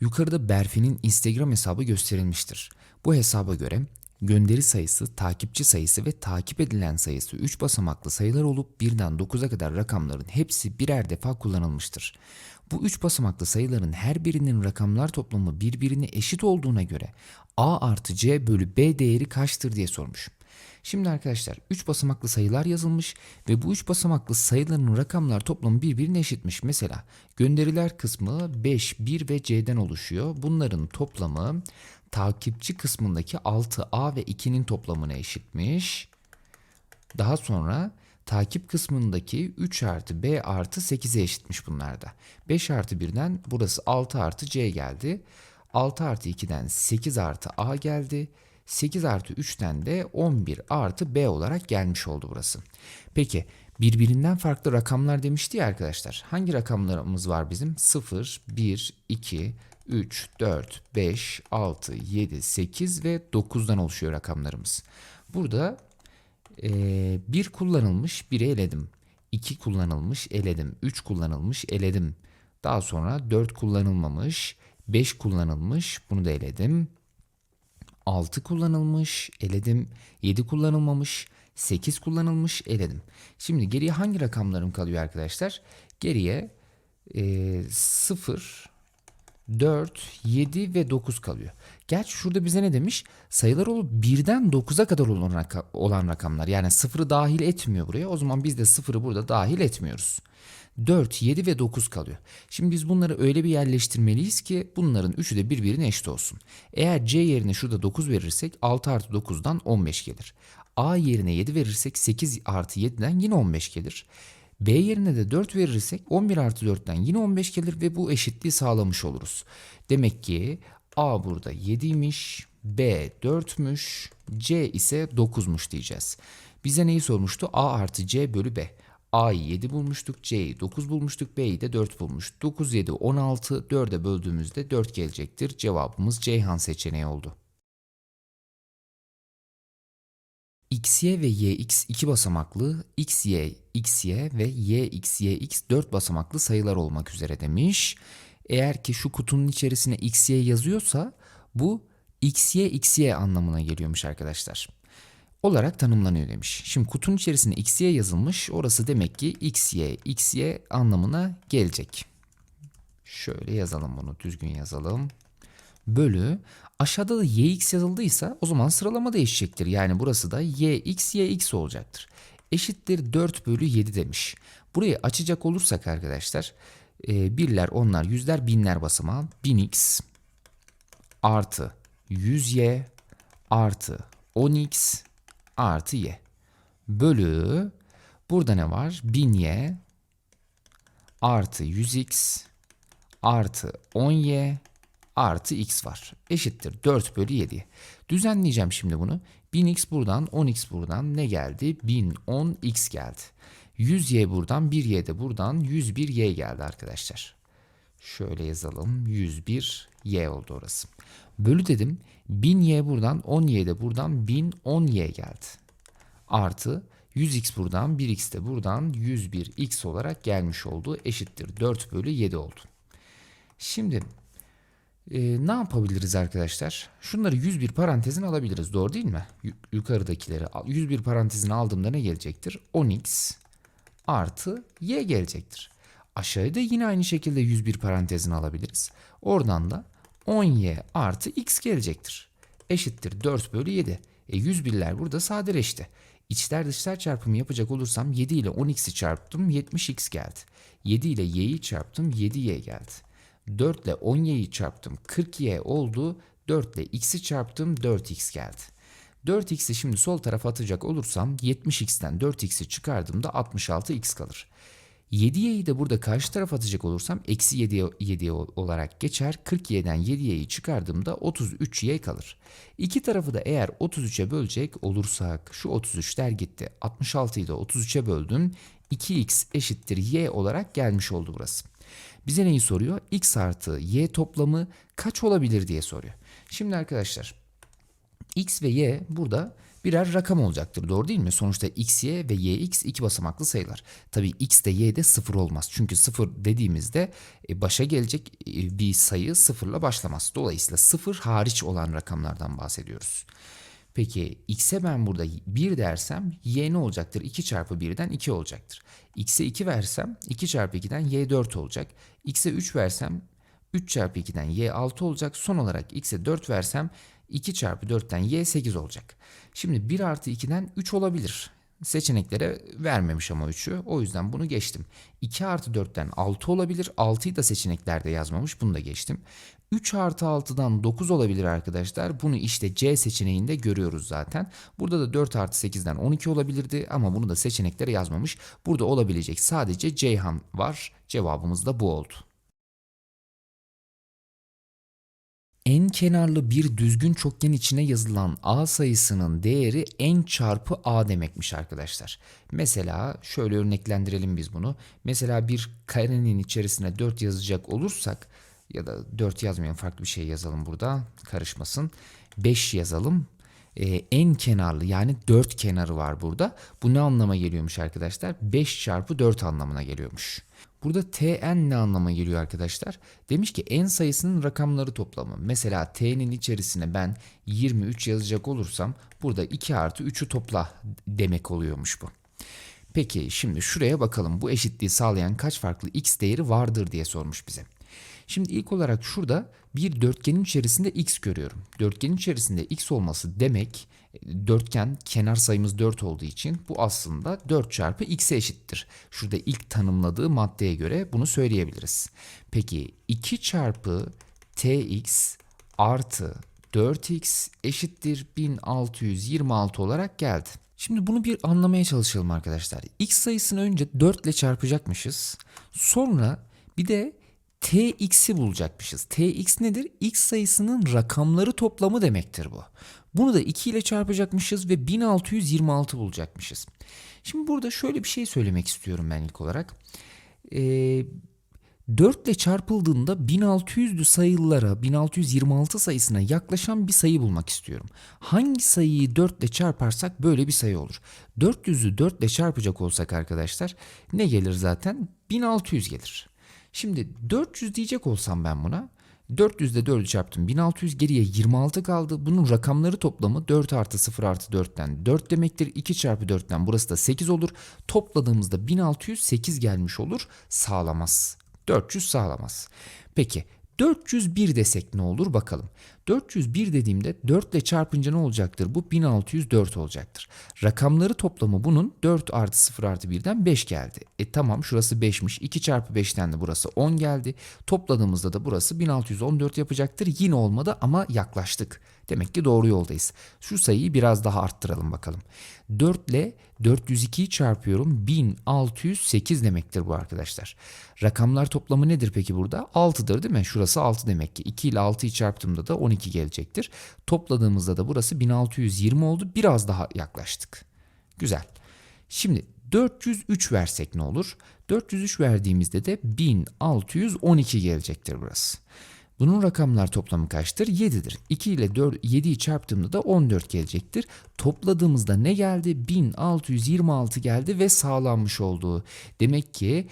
Yukarıda Berfi'nin Instagram hesabı gösterilmiştir. Bu hesaba göre gönderi sayısı, takipçi sayısı ve takip edilen sayısı 3 basamaklı sayılar olup 1'den 9'a kadar rakamların hepsi birer defa kullanılmıştır. Bu 3 basamaklı sayıların her birinin rakamlar toplamı birbirine eşit olduğuna göre a artı c bölü b değeri kaçtır diye sormuş. Şimdi arkadaşlar 3 basamaklı sayılar yazılmış ve bu 3 basamaklı sayıların rakamlar toplamı birbirine eşitmiş. Mesela gönderiler kısmı 5, 1 ve c'den oluşuyor. Bunların toplamı takipçi kısmındaki 6a ve 2'nin toplamına eşitmiş. Daha sonra takip kısmındaki 3 artı b artı 8'e eşitmiş bunlarda. 5 artı 1'den burası 6 artı c geldi. 6 artı 2'den 8 artı a geldi. 8 artı 3'ten de 11 artı b olarak gelmiş oldu burası. Peki birbirinden farklı rakamlar demişti ya arkadaşlar. Hangi rakamlarımız var bizim? 0, 1, 2, 3, 4, 5, 6, 7, 8 ve 9'dan oluşuyor rakamlarımız. Burada ee, 1 kullanılmış, 1'i eledim. 2 kullanılmış, eledim. 3 kullanılmış, eledim. Daha sonra 4 kullanılmamış, 5 kullanılmış, bunu da eledim. 6 kullanılmış, eledim. 7 kullanılmamış, 8 kullanılmış, eledim. Şimdi geriye hangi rakamlarım kalıyor arkadaşlar? Geriye e, 0, 4, 7 ve 9 kalıyor. Gerçi şurada bize ne demiş? Sayılar olup 1'den 9'a kadar olan, raka- olan rakamlar. Yani 0'ı dahil etmiyor buraya. O zaman biz de 0'ı burada dahil etmiyoruz. 4, 7 ve 9 kalıyor. Şimdi biz bunları öyle bir yerleştirmeliyiz ki bunların üçü de birbirine eşit olsun. Eğer C yerine şurada 9 verirsek 6 artı 9'dan 15 gelir. A yerine 7 verirsek 8 artı 7'den yine 15 gelir. B yerine de 4 verirsek 11 artı 4'ten yine 15 gelir ve bu eşitliği sağlamış oluruz. Demek ki A burada 7'ymiş, B 4'müş, C ise 9'muş diyeceğiz. Bize neyi sormuştu? A artı C bölü B. A'yı 7 bulmuştuk, C'yi 9 bulmuştuk, B'yi de 4 bulmuş. 9, 7, 16, 4'e böldüğümüzde 4 gelecektir. Cevabımız Ceyhan seçeneği oldu. XY ve YX iki basamaklı, XY, XY ve YX, YX dört basamaklı sayılar olmak üzere demiş. Eğer ki şu kutunun içerisine XY yazıyorsa bu XY, XY anlamına geliyormuş arkadaşlar. Olarak tanımlanıyor demiş. Şimdi kutunun içerisine XY yazılmış. Orası demek ki XY, XY anlamına gelecek. Şöyle yazalım bunu düzgün yazalım bölü aşağıda da yx yazıldıysa o zaman sıralama değişecektir. Yani burası da yx yx olacaktır. Eşittir 4 bölü 7 demiş. Burayı açacak olursak arkadaşlar e, birler, onlar, yüzler, binler basamağı 1000x artı 100y artı 10x artı y bölü burada ne var? 1000y artı 100x artı 10y artı x var. Eşittir 4 bölü 7. Düzenleyeceğim şimdi bunu. 1000x buradan 10x buradan ne geldi? 1010x geldi. 100y buradan 1y de buradan 101y geldi arkadaşlar. Şöyle yazalım. 101y oldu orası. Bölü dedim. 1000y buradan 10y de buradan 1010y geldi. Artı 100x buradan 1x de buradan 101x olarak gelmiş oldu. Eşittir 4 bölü 7 oldu. Şimdi ee, ne yapabiliriz arkadaşlar? Şunları 101 parantezine alabiliriz. Doğru değil mi? Yu- yukarıdakileri al- 101 parantezine aldığımda ne gelecektir? 10x artı y gelecektir. Aşağıda yine aynı şekilde 101 parantezine alabiliriz. Oradan da 10y artı x gelecektir. Eşittir 4 bölü 7. E 101'ler burada sadeleşti. İçler dışlar çarpımı yapacak olursam 7 ile 10x'i çarptım 70x geldi. 7 ile y'yi çarptım 7y geldi. 4 ile 10y'yi çarptım 40y oldu. 4 ile x'i çarptım 4x geldi. 4x'i şimdi sol tarafa atacak olursam 70x'ten 4x'i çıkardığımda 66x kalır. 7y'yi de burada karşı tarafa atacak olursam eksi 7, 7 olarak geçer. 40y'den 7y'yi çıkardığımda 33y kalır. İki tarafı da eğer 33'e bölecek olursak şu 33'ler gitti. 66'yı da 33'e böldüm. 2x eşittir y olarak gelmiş oldu burası. Bize neyi soruyor? x artı y toplamı kaç olabilir diye soruyor. Şimdi arkadaşlar x ve y burada birer rakam olacaktır. Doğru değil mi? Sonuçta x, y ve y, x iki basamaklı sayılar. Tabii x de y de sıfır olmaz. Çünkü sıfır dediğimizde e, başa gelecek e, bir sayı sıfırla başlamaz. Dolayısıyla sıfır hariç olan rakamlardan bahsediyoruz. Peki x'e ben burada 1 dersem y ne olacaktır? 2 çarpı 1'den 2 olacaktır. x'e 2 versem 2 çarpı 2'den y 4 olacak. x'e 3 versem 3 çarpı 2'den y 6 olacak. Son olarak x'e 4 versem 2 çarpı 4'ten y 8 olacak. Şimdi 1 artı 2'den 3 olabilir. Seçeneklere vermemiş ama 3'ü. O yüzden bunu geçtim. 2 artı 4'ten 6 olabilir. 6'yı da seçeneklerde yazmamış. Bunu da geçtim. 3 artı 6'dan 9 olabilir arkadaşlar. Bunu işte C seçeneğinde görüyoruz zaten. Burada da 4 artı 8'den 12 olabilirdi ama bunu da seçeneklere yazmamış. Burada olabilecek sadece Ceyhan var. Cevabımız da bu oldu. En kenarlı bir düzgün çokgen içine yazılan a sayısının değeri n çarpı a demekmiş arkadaşlar. Mesela şöyle örneklendirelim biz bunu. Mesela bir karenin içerisine 4 yazacak olursak ya da 4 yazmayalım farklı bir şey yazalım burada karışmasın. 5 yazalım. Ee, en kenarlı yani 4 kenarı var burada. Bu ne anlama geliyormuş arkadaşlar? 5 çarpı 4 anlamına geliyormuş. Burada tn ne anlama geliyor arkadaşlar? Demiş ki n sayısının rakamları toplamı. Mesela t'nin içerisine ben 23 yazacak olursam burada 2 artı 3'ü topla demek oluyormuş bu. Peki şimdi şuraya bakalım. Bu eşitliği sağlayan kaç farklı x değeri vardır diye sormuş bize. Şimdi ilk olarak şurada bir dörtgenin içerisinde x görüyorum. Dörtgenin içerisinde x olması demek dörtgen kenar sayımız 4 olduğu için bu aslında 4 çarpı x'e eşittir. Şurada ilk tanımladığı maddeye göre bunu söyleyebiliriz. Peki 2 çarpı tx artı 4x eşittir 1626 olarak geldi. Şimdi bunu bir anlamaya çalışalım arkadaşlar. X sayısını önce 4 ile çarpacakmışız. Sonra bir de tx'i bulacakmışız. tx nedir? x sayısının rakamları toplamı demektir bu. Bunu da 2 ile çarpacakmışız ve 1626 bulacakmışız. Şimdi burada şöyle bir şey söylemek istiyorum ben ilk olarak. Ee, 4 ile çarpıldığında 1600'lü sayılara 1626 sayısına yaklaşan bir sayı bulmak istiyorum. Hangi sayıyı 4 ile çarparsak böyle bir sayı olur. 400'ü 4 ile çarpacak olsak arkadaşlar ne gelir zaten? 1600 gelir. Şimdi 400 diyecek olsam ben buna 400 ile 4'ü çarptım 1600 geriye 26 kaldı. Bunun rakamları toplamı 4 artı 0 artı 4'ten 4 demektir. 2 çarpı 4'ten burası da 8 olur. Topladığımızda 1608 gelmiş olur. Sağlamaz. 400 sağlamaz. Peki 401 desek ne olur bakalım. 401 dediğimde 4 ile çarpınca ne olacaktır? Bu 1604 olacaktır. Rakamları toplamı bunun 4 artı 0 artı 1'den 5 geldi. E tamam şurası 5'miş. 2 çarpı 5'ten de burası 10 geldi. Topladığımızda da burası 1614 yapacaktır. Yine olmadı ama yaklaştık. Demek ki doğru yoldayız. Şu sayıyı biraz daha arttıralım bakalım. 4 ile 402'yi çarpıyorum. 1608 demektir bu arkadaşlar. Rakamlar toplamı nedir peki burada? 6'dır değil mi? Şurası 6 demek ki. 2 ile 6'yı çarptığımda da 12 gelecektir. Topladığımızda da burası 1620 oldu. Biraz daha yaklaştık. Güzel. Şimdi 403 versek ne olur? 403 verdiğimizde de 1612 gelecektir burası. Bunun rakamlar toplamı kaçtır? 7'dir. 2 ile 4, 7'yi çarptığımda da 14 gelecektir. Topladığımızda ne geldi? 1626 geldi ve sağlanmış oldu. Demek ki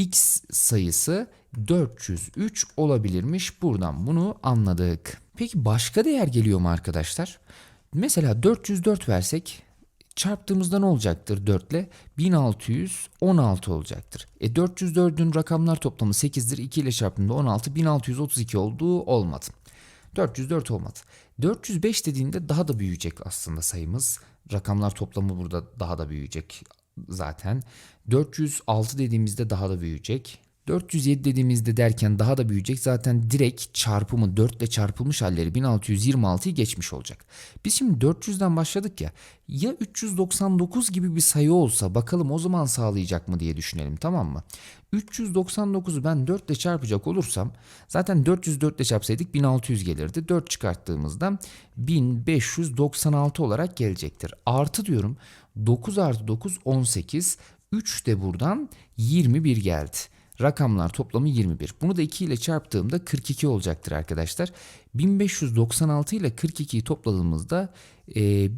x sayısı 403 olabilirmiş. Buradan bunu anladık. Peki başka değer geliyor mu arkadaşlar? Mesela 404 versek çarptığımızda ne olacaktır 4 ile? 1616 olacaktır. E 404'ün rakamlar toplamı 8'dir. 2 ile çarptığında 16 1632 olduğu olmadı. 404 olmadı. 405 dediğinde daha da büyüyecek aslında sayımız. Rakamlar toplamı burada daha da büyüyecek zaten. 406 dediğimizde daha da büyüyecek. 407 dediğimizde derken daha da büyüyecek. Zaten direkt çarpımı 4 ile çarpılmış halleri 1626'yı geçmiş olacak. Biz şimdi 400'den başladık ya. Ya 399 gibi bir sayı olsa bakalım o zaman sağlayacak mı diye düşünelim tamam mı? 399'u ben 4 ile çarpacak olursam zaten 404 ile çarpsaydık 1600 gelirdi. 4 çıkarttığımızda 1596 olarak gelecektir. Artı diyorum 9 artı 9 18 3 de buradan 21 geldi. Rakamlar toplamı 21. Bunu da 2 ile çarptığımda 42 olacaktır arkadaşlar. 1596 ile 42'yi topladığımızda e,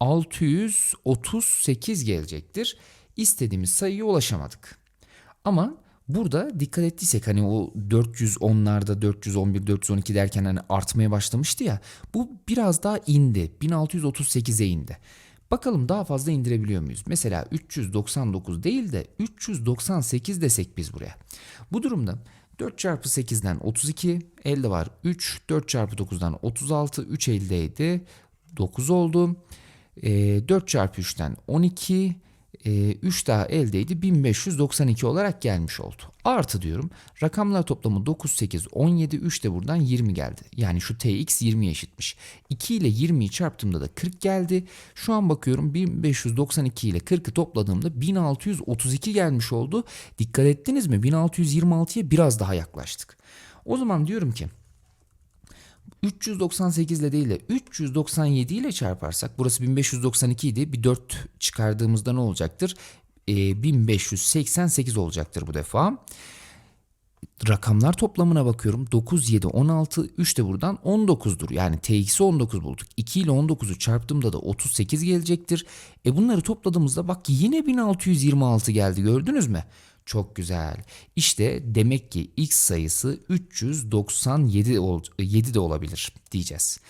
638 gelecektir. İstediğimiz sayıya ulaşamadık. Ama burada dikkat ettiysek hani o 410'larda 411 412 derken hani artmaya başlamıştı ya. Bu biraz daha indi. 1638'e indi. Bakalım daha fazla indirebiliyor muyuz? Mesela 399 değil de 398 desek biz buraya. Bu durumda 4 çarpı 8'den 32 elde var 3 4 çarpı 9'dan 36 3 eldeydi 9 oldu. E, 4 çarpı 3'ten 12 e, 3 daha eldeydi 1592 olarak gelmiş oldu. Artı diyorum rakamlar toplamı 9 8 17 3 de buradan 20 geldi. Yani şu tx 20 eşitmiş. 2 ile 20'yi çarptığımda da 40 geldi. Şu an bakıyorum 1592 ile 40'ı topladığımda 1632 gelmiş oldu. Dikkat ettiniz mi? 1626'ya biraz daha yaklaştık. O zaman diyorum ki 398 ile değil de 397 ile çarparsak burası 1592 idi. Bir 4 çıkardığımızda ne olacaktır? Ee, 1588 olacaktır bu defa. Rakamlar toplamına bakıyorum. 9, 7, 16, 3 de buradan 19'dur. Yani tx'i 19 bulduk. 2 ile 19'u çarptığımda da 38 gelecektir. E bunları topladığımızda bak yine 1626 geldi gördünüz mü? Çok güzel. İşte demek ki x sayısı 397 ol, 7 de olabilir diyeceğiz.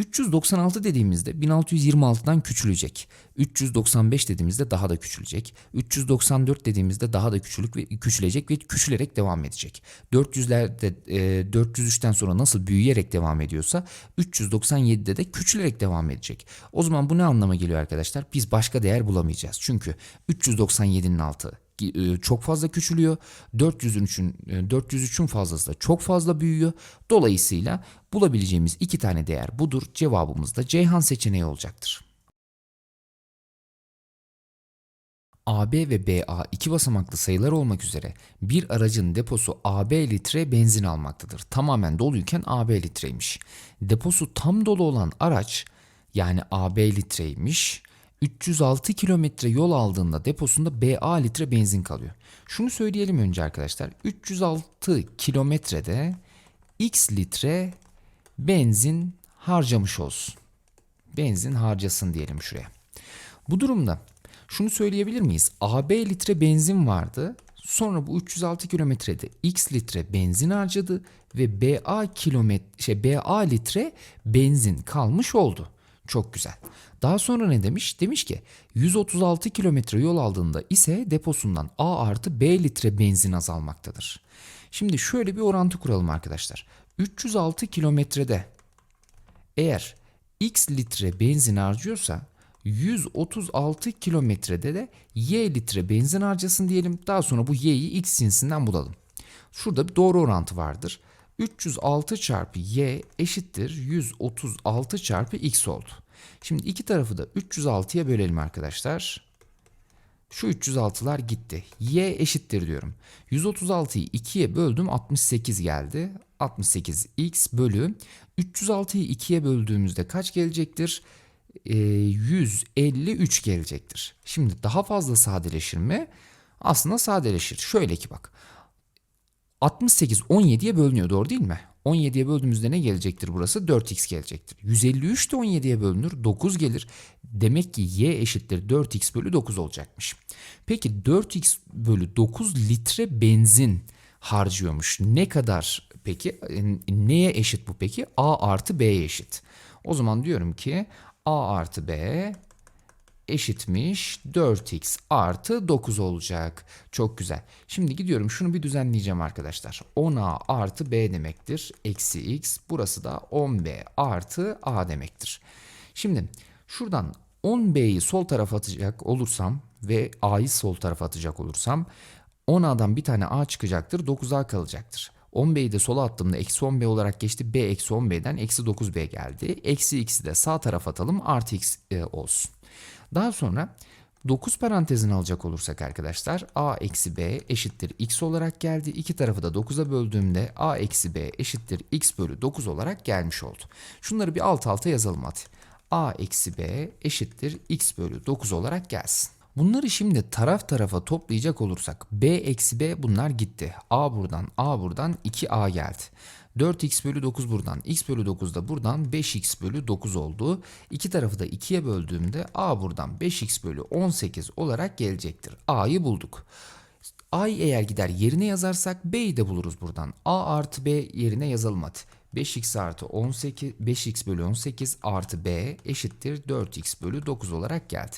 396 dediğimizde 1626'dan küçülecek. 395 dediğimizde daha da küçülecek. 394 dediğimizde daha da küçülük ve küçülecek ve küçülerek devam edecek. 400'lerde e, 403'ten sonra nasıl büyüyerek devam ediyorsa 397'de de küçülerek devam edecek. O zaman bu ne anlama geliyor arkadaşlar? Biz başka değer bulamayacağız. Çünkü 397'nin altı çok fazla küçülüyor. 403'ün 403'ün fazlası da çok fazla büyüyor. Dolayısıyla bulabileceğimiz iki tane değer budur. Cevabımız da Ceyhan seçeneği olacaktır. AB ve BA iki basamaklı sayılar olmak üzere bir aracın deposu AB litre benzin almaktadır. Tamamen doluyken AB litreymiş. Deposu tam dolu olan araç yani AB litreymiş. 306 kilometre yol aldığında deposunda BA litre benzin kalıyor. Şunu söyleyelim önce arkadaşlar. 306 kilometrede X litre benzin harcamış olsun. Benzin harcasın diyelim şuraya. Bu durumda şunu söyleyebilir miyiz? AB litre benzin vardı. Sonra bu 306 kilometrede X litre benzin harcadı ve BA kilometre şey BA litre benzin kalmış oldu. Çok güzel. Daha sonra ne demiş? Demiş ki 136 kilometre yol aldığında ise deposundan A artı B litre benzin azalmaktadır. Şimdi şöyle bir orantı kuralım arkadaşlar. 306 kilometrede eğer X litre benzin harcıyorsa 136 kilometrede de Y litre benzin harcasın diyelim. Daha sonra bu Y'yi X cinsinden bulalım. Şurada bir doğru orantı vardır. 306 çarpı y eşittir 136 çarpı x oldu. Şimdi iki tarafı da 306'ya bölelim arkadaşlar. Şu 306'lar gitti. Y eşittir diyorum. 136'yı 2'ye böldüm 68 geldi. 68x bölü 306'yı 2'ye böldüğümüzde kaç gelecektir? Ee, 153 gelecektir. Şimdi daha fazla sadeleşir mi? Aslında sadeleşir. Şöyle ki bak. 68 17'ye bölünüyor doğru değil mi? 17'ye böldüğümüzde ne gelecektir burası? 4x gelecektir. 153 de 17'ye bölünür 9 gelir. Demek ki y eşittir 4x bölü 9 olacakmış. Peki 4x bölü 9 litre benzin harcıyormuş. Ne kadar peki? Neye eşit bu peki? A artı B'ye eşit. O zaman diyorum ki A artı B eşitmiş 4x artı 9 olacak. Çok güzel. Şimdi gidiyorum şunu bir düzenleyeceğim arkadaşlar. 10a artı b demektir. Eksi x. Burası da 10b artı a demektir. Şimdi şuradan 10b'yi sol tarafa atacak olursam ve a'yı sol tarafa atacak olursam 10a'dan bir tane a çıkacaktır 9a kalacaktır. 10b'yi de sola attığımda eksi 10b olarak geçti. b eksi 10b'den eksi 9b geldi. Eksi x'i de sağ tarafa atalım artı x e, olsun. Daha sonra 9 parantezini alacak olursak arkadaşlar a eksi b eşittir x olarak geldi. İki tarafı da 9'a böldüğümde a eksi b eşittir x bölü 9 olarak gelmiş oldu. Şunları bir alt alta yazalım hadi. a eksi b eşittir x bölü 9 olarak gelsin. Bunları şimdi taraf tarafa toplayacak olursak b eksi b bunlar gitti. a buradan a buradan 2a geldi. 4x bölü 9 buradan x bölü 9 da buradan 5x bölü 9 oldu. İki tarafı da 2'ye böldüğümde a buradan 5x bölü 18 olarak gelecektir. a'yı bulduk. A'yı eğer gider yerine yazarsak B'yi de buluruz buradan. A artı B yerine yazalım hadi. 5x artı 18, 5x bölü 18 artı B eşittir 4x bölü 9 olarak geldi.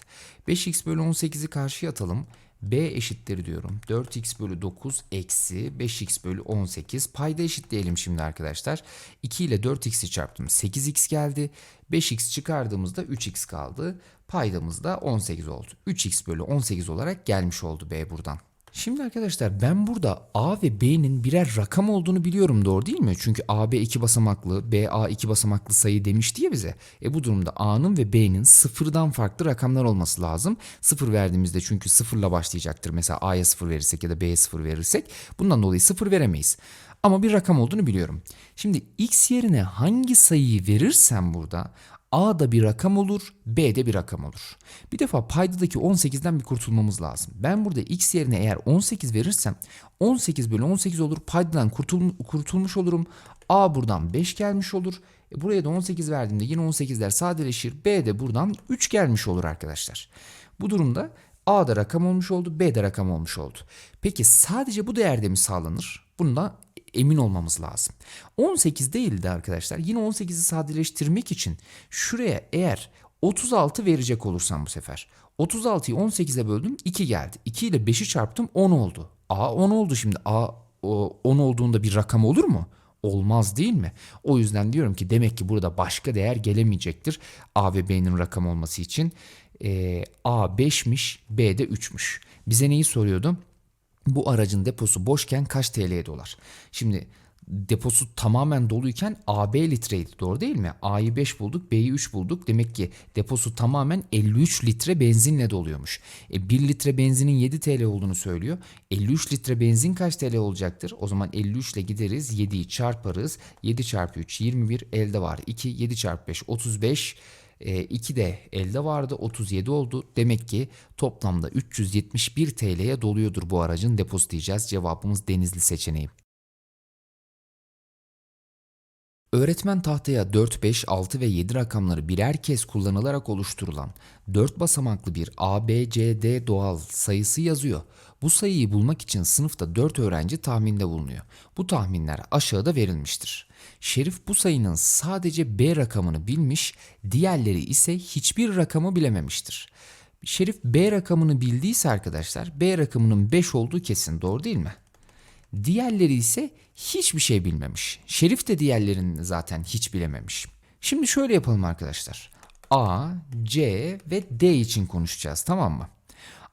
5x bölü 18'i karşıya atalım. B eşittir diyorum. 4x bölü 9 eksi 5x bölü 18. Payda eşitleyelim şimdi arkadaşlar. 2 ile 4x'i çarptım. 8x geldi. 5x çıkardığımızda 3x kaldı. Paydamız da 18 oldu. 3x bölü 18 olarak gelmiş oldu B buradan. Şimdi arkadaşlar ben burada A ve B'nin birer rakam olduğunu biliyorum doğru değil mi? Çünkü AB iki basamaklı, BA iki basamaklı sayı demişti ya bize. E bu durumda A'nın ve B'nin sıfırdan farklı rakamlar olması lazım. Sıfır verdiğimizde çünkü sıfırla başlayacaktır. Mesela A'ya sıfır verirsek ya da B'ye sıfır verirsek bundan dolayı sıfır veremeyiz. Ama bir rakam olduğunu biliyorum. Şimdi x yerine hangi sayıyı verirsem burada A da bir rakam olur, B de bir rakam olur. Bir defa paydadaki 18'den bir kurtulmamız lazım. Ben burada x yerine eğer 18 verirsem 18 bölü 18 olur. Paydadan kurtul kurtulmuş olurum. A buradan 5 gelmiş olur. E buraya da 18 verdiğimde yine 18'ler sadeleşir. B de buradan 3 gelmiş olur arkadaşlar. Bu durumda A da rakam olmuş oldu, B de rakam olmuş oldu. Peki sadece bu değerde mi sağlanır? Bunda emin olmamız lazım. 18 değildi arkadaşlar. Yine 18'i sadeleştirmek için şuraya eğer 36 verecek olursam bu sefer. 36'yı 18'e böldüm 2 geldi. 2 ile 5'i çarptım 10 oldu. A 10 oldu şimdi. A 10 olduğunda bir rakam olur mu? Olmaz değil mi? O yüzden diyorum ki demek ki burada başka değer gelemeyecektir. A ve B'nin rakam olması için. Ee, A 5'miş, B de 3'müş. Bize neyi soruyordu? Bu aracın deposu boşken kaç TL'ye dolar? Şimdi deposu tamamen doluyken AB litreydi doğru değil mi? A'yı 5 bulduk B'yi 3 bulduk. Demek ki deposu tamamen 53 litre benzinle doluyormuş. E 1 litre benzinin 7 TL olduğunu söylüyor. 53 litre benzin kaç TL olacaktır? O zaman 53 ile gideriz 7'yi çarparız. 7 çarpı 3 21 elde var 2 7 çarpı 5 35 e, 2 de elde vardı 37 oldu. Demek ki toplamda 371 TL'ye doluyordur bu aracın deposu diyeceğiz. Cevabımız Denizli seçeneği. Öğretmen tahtaya 4, 5, 6 ve 7 rakamları birer kez kullanılarak oluşturulan 4 basamaklı bir A, B, C, D doğal sayısı yazıyor. Bu sayıyı bulmak için sınıfta 4 öğrenci tahminde bulunuyor. Bu tahminler aşağıda verilmiştir. Şerif bu sayının sadece B rakamını bilmiş, diğerleri ise hiçbir rakamı bilememiştir. Şerif B rakamını bildiyse arkadaşlar B rakamının 5 olduğu kesin doğru değil mi? Diğerleri ise hiçbir şey bilmemiş. Şerif de diğerlerini zaten hiç bilememiş. Şimdi şöyle yapalım arkadaşlar. A, C ve D için konuşacağız tamam mı?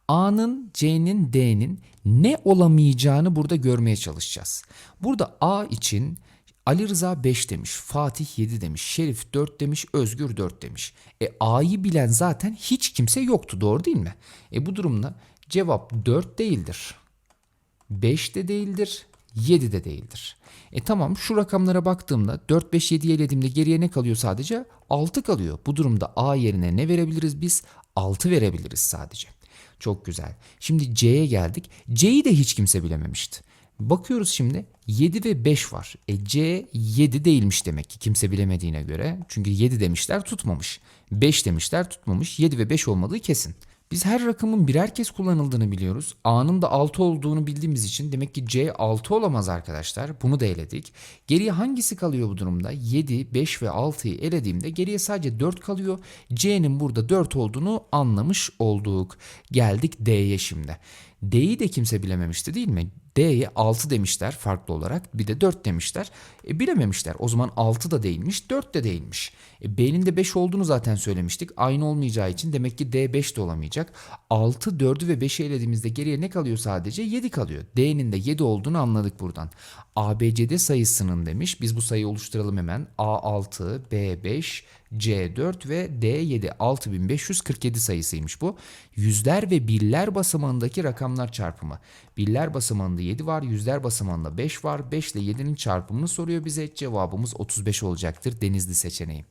A'nın, C'nin, D'nin ne olamayacağını burada görmeye çalışacağız. Burada A için Ali Rıza 5 demiş, Fatih 7 demiş, Şerif 4 demiş, Özgür 4 demiş. E A'yı bilen zaten hiç kimse yoktu doğru değil mi? E bu durumda cevap 4 değildir. 5 de değildir, 7 de değildir. E tamam şu rakamlara baktığımda 4, 5, 7'yi elediğimde geriye ne kalıyor sadece? 6 kalıyor. Bu durumda A yerine ne verebiliriz biz? 6 verebiliriz sadece. Çok güzel. Şimdi C'ye geldik. C'yi de hiç kimse bilememişti. Bakıyoruz şimdi 7 ve 5 var. E C 7 değilmiş demek ki kimse bilemediğine göre. Çünkü 7 demişler tutmamış. 5 demişler tutmamış. 7 ve 5 olmadığı kesin. Biz her rakamın birer kez kullanıldığını biliyoruz. A'nın da 6 olduğunu bildiğimiz için demek ki C 6 olamaz arkadaşlar. Bunu da eledik. Geriye hangisi kalıyor bu durumda? 7, 5 ve 6'yı elediğimde geriye sadece 4 kalıyor. C'nin burada 4 olduğunu anlamış olduk. Geldik D'ye şimdi. D'yi de kimse bilememişti değil mi? D'ye 6 demişler farklı olarak. Bir de 4 demişler. E, bilememişler. O zaman 6 da değilmiş, 4 de değilmiş. E, B'nin de 5 olduğunu zaten söylemiştik. Aynı olmayacağı için demek ki D 5 de olamayacak. 6, 4'ü ve 5'i elediğimizde geriye ne kalıyor sadece? 7 kalıyor. D'nin de 7 olduğunu anladık buradan. ABCD sayısının demiş. Biz bu sayıyı oluşturalım hemen. A6, B5, C4 ve D7 6547 sayısıymış bu. Yüzler ve birler basamağındaki rakamlar çarpımı. Birler basamağında 7 var, yüzler basamağında 5 var. 5 ile 7'nin çarpımını soruyor bize. Cevabımız 35 olacaktır Denizli seçeneği.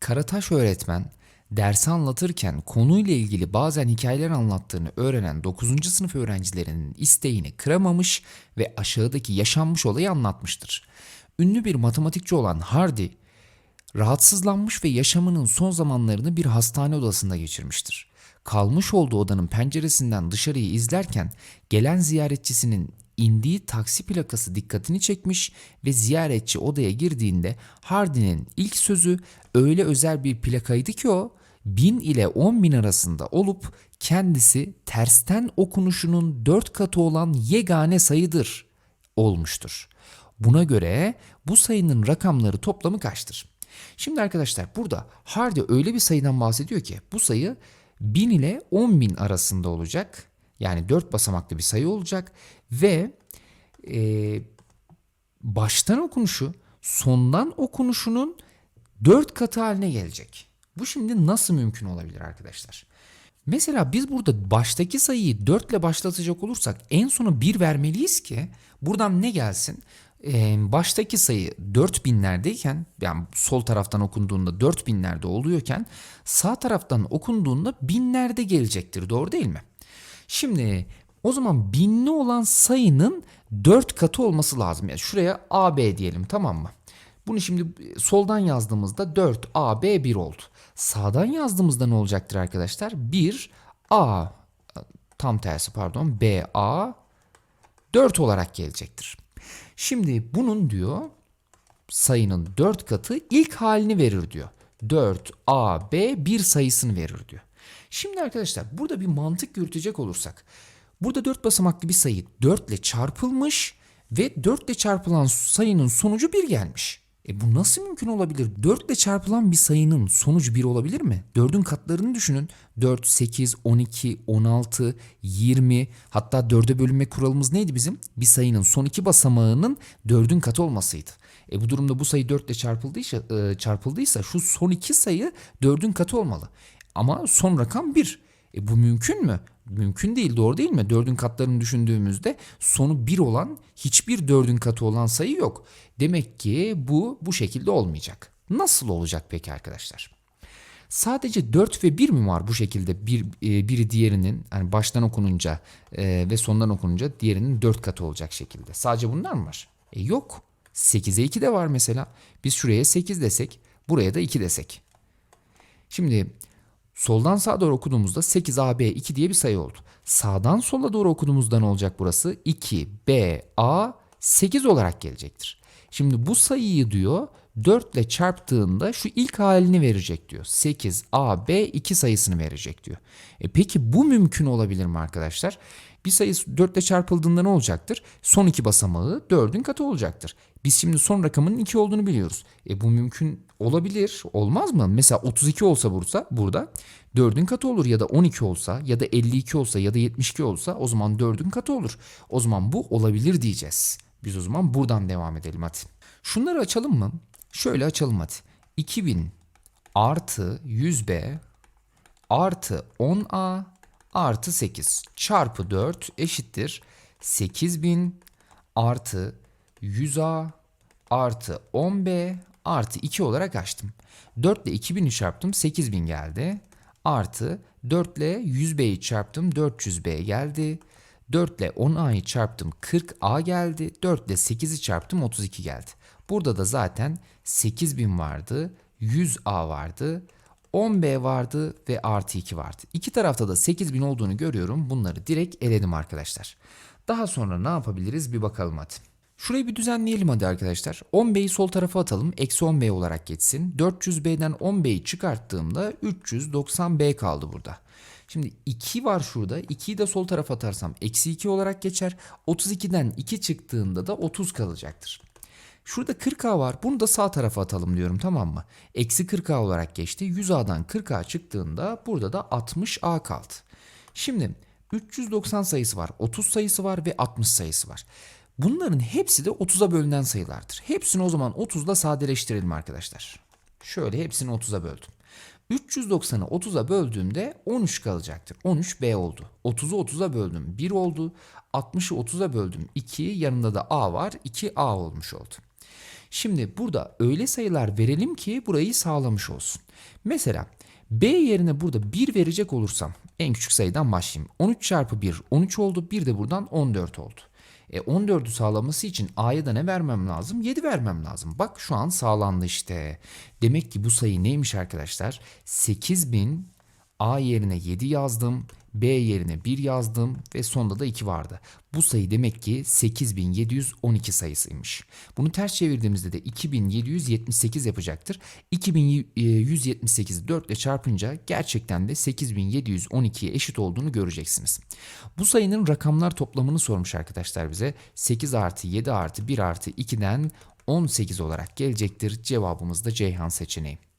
Karataş öğretmen dersi anlatırken konuyla ilgili bazen hikayeler anlattığını öğrenen 9. sınıf öğrencilerinin isteğini kıramamış ve aşağıdaki yaşanmış olayı anlatmıştır. Ünlü bir matematikçi olan Hardy, rahatsızlanmış ve yaşamının son zamanlarını bir hastane odasında geçirmiştir. Kalmış olduğu odanın penceresinden dışarıyı izlerken gelen ziyaretçisinin indiği taksi plakası dikkatini çekmiş ve ziyaretçi odaya girdiğinde Hardy'nin ilk sözü öyle özel bir plakaydı ki o 1000 ile 10 bin arasında olup kendisi tersten okunuşunun 4 katı olan yegane sayıdır olmuştur. Buna göre bu sayının rakamları toplamı kaçtır? Şimdi arkadaşlar burada Hardy öyle bir sayıdan bahsediyor ki bu sayı 1000 ile 10 bin arasında olacak. Yani 4 basamaklı bir sayı olacak ve e, baştan okunuşu sondan okunuşunun 4 katı haline gelecek. Bu şimdi nasıl mümkün olabilir arkadaşlar? Mesela biz burada baştaki sayıyı 4 ile başlatacak olursak en sona 1 vermeliyiz ki buradan ne gelsin? Baştaki sayı 4000'lerdeyken yani sol taraftan okunduğunda 4000'lerde oluyorken sağ taraftan okunduğunda binlerde gelecektir. Doğru değil mi? Şimdi o zaman binli olan sayının 4 katı olması lazım. Yani şuraya AB diyelim tamam mı? Bunu şimdi soldan yazdığımızda 4AB1 oldu. Sağdan yazdığımızda ne olacaktır arkadaşlar? 1A tam tersi pardon BA 4 olarak gelecektir. Şimdi bunun diyor sayının 4 katı ilk halini verir diyor. 4AB 1 sayısını verir diyor. Şimdi arkadaşlar burada bir mantık yürütecek olursak burada 4 basamaklı bir sayı 4 ile çarpılmış ve 4 ile çarpılan sayının sonucu 1 gelmiş. E bu nasıl mümkün olabilir? 4 ile çarpılan bir sayının sonucu 1 olabilir mi? 4'ün katlarını düşünün. 4, 8, 12, 16, 20 hatta 4'e bölünme kuralımız neydi bizim? Bir sayının son iki basamağının 4'ün katı olmasıydı. E bu durumda bu sayı 4 ile çarpıldıysa, e, çarpıldıysa şu son iki sayı 4'ün katı olmalı. Ama son rakam 1. E bu mümkün mü? Mümkün değil doğru değil mi? 4'ün katlarını düşündüğümüzde sonu 1 olan hiçbir 4'ün katı olan sayı yok. Demek ki bu bu şekilde olmayacak. Nasıl olacak peki arkadaşlar? Sadece 4 ve 1 mi var bu şekilde bir e, biri diğerinin hani baştan okununca e, ve sondan okununca diğerinin 4 katı olacak şekilde. Sadece bunlar mı var? E yok. 8'e 2 de var mesela. Biz şuraya 8 desek, buraya da 2 desek. Şimdi Soldan sağa doğru okuduğumuzda 8AB2 diye bir sayı oldu. Sağdan sola doğru okuduğumuzda ne olacak burası? 2BA 8 olarak gelecektir. Şimdi bu sayıyı diyor 4 ile çarptığında şu ilk halini verecek diyor. 8AB2 sayısını verecek diyor. E peki bu mümkün olabilir mi arkadaşlar? Bir sayı 4 ile çarpıldığında ne olacaktır? Son iki basamağı 4'ün katı olacaktır. Biz şimdi son rakamının 2 olduğunu biliyoruz. E bu mümkün olabilir. Olmaz mı? Mesela 32 olsa burada, burada 4'ün katı olur ya da 12 olsa ya da 52 olsa ya da 72 olsa o zaman 4'ün katı olur. O zaman bu olabilir diyeceğiz. Biz o zaman buradan devam edelim hadi. Şunları açalım mı? Şöyle açalım hadi. 2000 artı 100b artı 10a artı 8 çarpı 4 eşittir 8000 artı 100a artı 10b artı 2 olarak açtım. 4 ile 2000'i çarptım 8000 geldi. Artı 4 ile 100b'yi çarptım 400b geldi. 4 ile 10a'yı çarptım 40a geldi. 4 ile 8'i çarptım 32 geldi. Burada da zaten 8000 vardı, 100a vardı, 10b vardı ve artı 2 vardı. İki tarafta da 8000 olduğunu görüyorum. Bunları direkt eledim arkadaşlar. Daha sonra ne yapabiliriz bir bakalım hadi. Şurayı bir düzenleyelim hadi arkadaşlar. 10b'yi sol tarafa atalım. Eksi 10b olarak geçsin. 400b'den 10b'yi çıkarttığımda 390b kaldı burada. Şimdi 2 var şurada. 2'yi de sol tarafa atarsam eksi 2 olarak geçer. 32'den 2 çıktığında da 30 kalacaktır. Şurada 40A var. Bunu da sağ tarafa atalım diyorum tamam mı? Eksi 40A olarak geçti. 100A'dan 40A çıktığında burada da 60A kaldı. Şimdi 390 sayısı var, 30 sayısı var ve 60 sayısı var. Bunların hepsi de 30'a bölünen sayılardır. Hepsini o zaman 30'la sadeleştirelim arkadaşlar. Şöyle hepsini 30'a böldüm. 390'ı 30'a böldüğümde 13 kalacaktır. 13B oldu. 30'u 30'a böldüm 1 oldu. 60'ı 30'a böldüm 2 yanında da A var 2A olmuş oldu. Şimdi burada öyle sayılar verelim ki burayı sağlamış olsun. Mesela B yerine burada 1 verecek olursam en küçük sayıdan başlayayım. 13 çarpı 1 13 oldu. Bir de buradan 14 oldu. E 14'ü sağlaması için A'ya da ne vermem lazım? 7 vermem lazım. Bak şu an sağlandı işte. Demek ki bu sayı neymiş arkadaşlar? 8000 A yerine 7 yazdım. B yerine 1 yazdım ve sonda da 2 vardı. Bu sayı demek ki 8712 sayısıymış. Bunu ters çevirdiğimizde de 2778 yapacaktır. 2178'i 4 ile çarpınca gerçekten de 8712'ye eşit olduğunu göreceksiniz. Bu sayının rakamlar toplamını sormuş arkadaşlar bize. 8 artı 7 artı 1 artı 2'den 18 olarak gelecektir. Cevabımız da Ceyhan seçeneği.